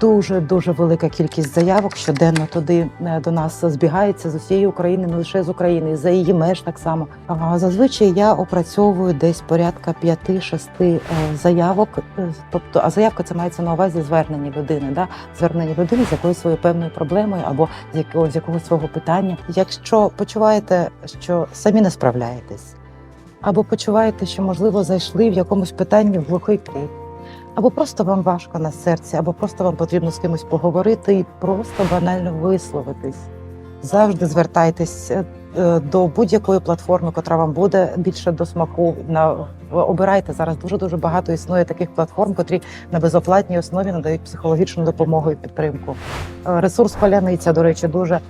дуже дуже велика кількість заявок щоденно туди е, до нас збігається з усієї України, не лише з України, за її меж так само. Зазвичай я опрацьовую десь порядка 5-6 е, заявок. Е, Тобто, а заявка це мається на увазі звернення людини, да? звернення людини з якоюсь своєю певною проблемою або з якогось з якогось свого питання. Якщо почуваєте, що самі не справляєтесь, або почуваєте, що можливо зайшли в якомусь питанні в глухий кут, або просто вам важко на серці, або просто вам потрібно з кимось поговорити і просто банально висловитись. Завжди звертайтесь е, е, до будь-якої платформи, котра вам буде більше до смаку. На обирайте зараз. Дуже дуже багато існує таких платформ, котрі на безоплатній основі надають психологічну допомогу і підтримку. Е, Ресурс Поляниця, до речі, дуже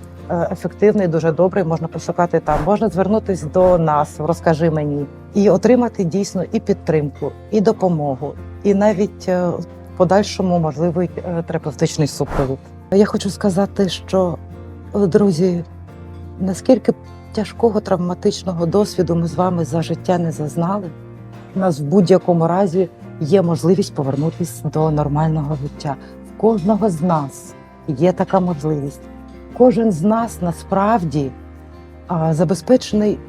ефективний, дуже добрий. Можна пошукати там. Можна звернутись до нас, розкажи мені, і отримати дійсно і підтримку, і допомогу, і навіть е, в подальшому можливий е, терапевтичний супровід. Я хочу сказати, що е, друзі, наскільки тяжкого травматичного досвіду ми з вами за життя не зазнали, у нас в будь-якому разі є можливість повернутися до нормального життя. В кожного з нас є така можливість. Кожен з нас насправді забезпечений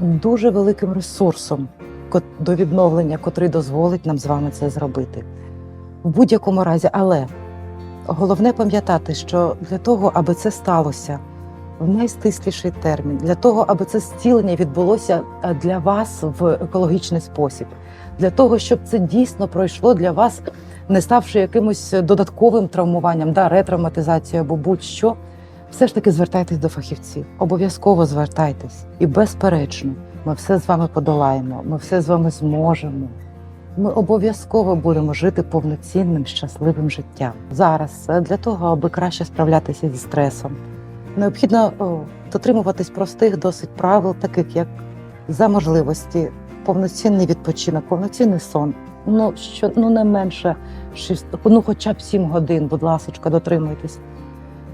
дуже великим ресурсом до відновлення, котрий дозволить нам з вами це зробити. В будь-якому разі, але головне пам'ятати, що для того, аби це сталося в найстисліший термін, для того, аби це зцілення відбулося е, для вас в екологічний спосіб, для того, щоб це дійсно пройшло для вас, не ставши якимось додатковим травмуванням, да, ретравматизацією або будь-що, все ж таки звертайтесь до фахівців. Обов'язково звертайтесь. І безперечно, ми все з вами подолаємо, ми все з вами зможемо. Ми обов'язково будемо жити повноцінним щасливим життям. Зараз для того, аби краще справлятися зі стресом, необхідно дотримуватись простих досить правил, таких як за можливості, повноцінний відпочинок, повноцінний сон. Ну що ну не менше шість, ну хоча б сім годин, будь ласка, дотримуйтесь.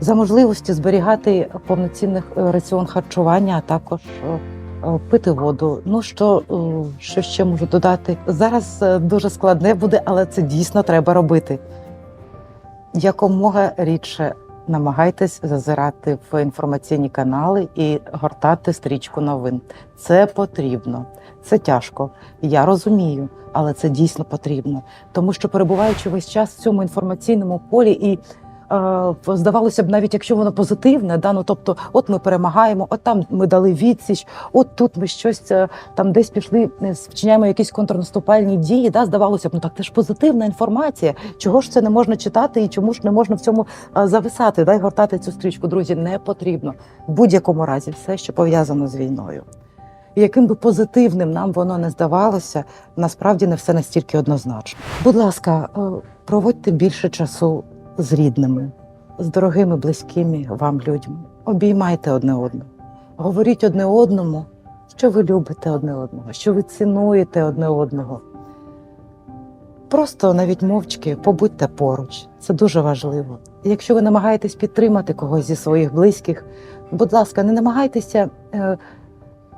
За можливості зберігати повноцінний е, раціон харчування, а також пити воду. Ну що, е, що ще можу додати? Зараз е, дуже складне буде, але це дійсно треба робити. Якомога рідше намагайтесь зазирати в інформаційні канали і гортати стрічку новин. Це потрібно, це тяжко. Я розумію, але це дійсно потрібно. Тому що перебуваючи весь час в цьому інформаційному полі і. Е, Здавалося б, навіть якщо воно позитивне, да, ну тобто, от ми перемагаємо, от там ми дали відсіч, от тут ми щось е, там десь пішли, е, вчиняємо якісь контрнаступальні дії. Да, здавалося б, ну так це ж позитивна інформація. Чого ж це не можна читати і чому ж не можна в цьому зависати, да, і гортати цю стрічку? Друзі, не потрібно в будь-якому разі все, що пов'язано з війною. Яким би позитивним нам воно не здавалося, насправді не все настільки однозначно. Будь ласка, проводьте більше часу з рідними, з дорогими, близькими вам людьми. Обіймайте одне одного, говоріть одне одному, що ви любите одне одного, що ви цінуєте одне одного. Просто навіть мовчки побудьте поруч. Це дуже важливо. Якщо ви намагаєтесь підтримати когось зі своїх близьких, будь ласка, не намагайтеся е,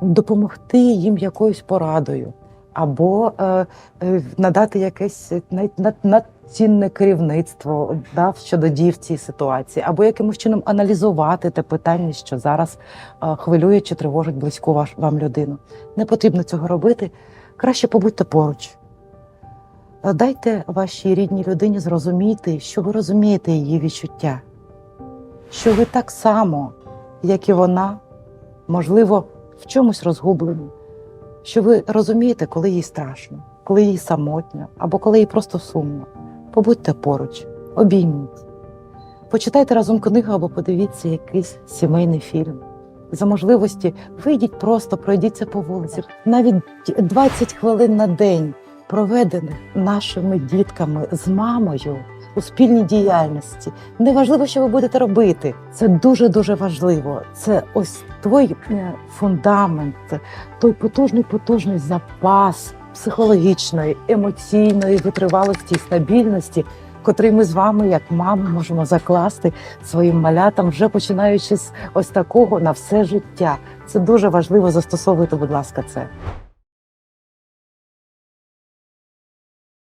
допомогти їм якоюсь порадою або е, е, надати якесь над- надцінне керівництво да, щодо дій в цій ситуації, або якимось чином аналізувати те питання, що зараз е, хвилює чи тривожить близьку вам людину. Не потрібно цього робити. Краще побудьте поруч. Е, Дайте вашій рідній людині зрозуміти, що ви розумієте її відчуття, що ви так само, як і вона, можливо, в чомусь розгублені, що ви розумієте, коли їй страшно, коли їй самотньо або коли їй просто сумно. Побудьте поруч, обійміть. Почитайте разом книгу або подивіться якийсь сімейний фільм. За можливості вийдіть просто, пройдіться по вулиці. Навіть 20 хвилин на день проведених нашими дітками з мамою у спільній діяльності. Неважливо, що ви будете робити. Це дуже дуже важливо. Це ось той е, фундамент, той потужний потужний запас психологічної, емоційної витривалості і стабільності, котрий ми з вами, як мами, можемо закласти своїм малятам, вже починаючи з ось такого на все життя. Це дуже важливо. Застосовуйте, будь ласка, це.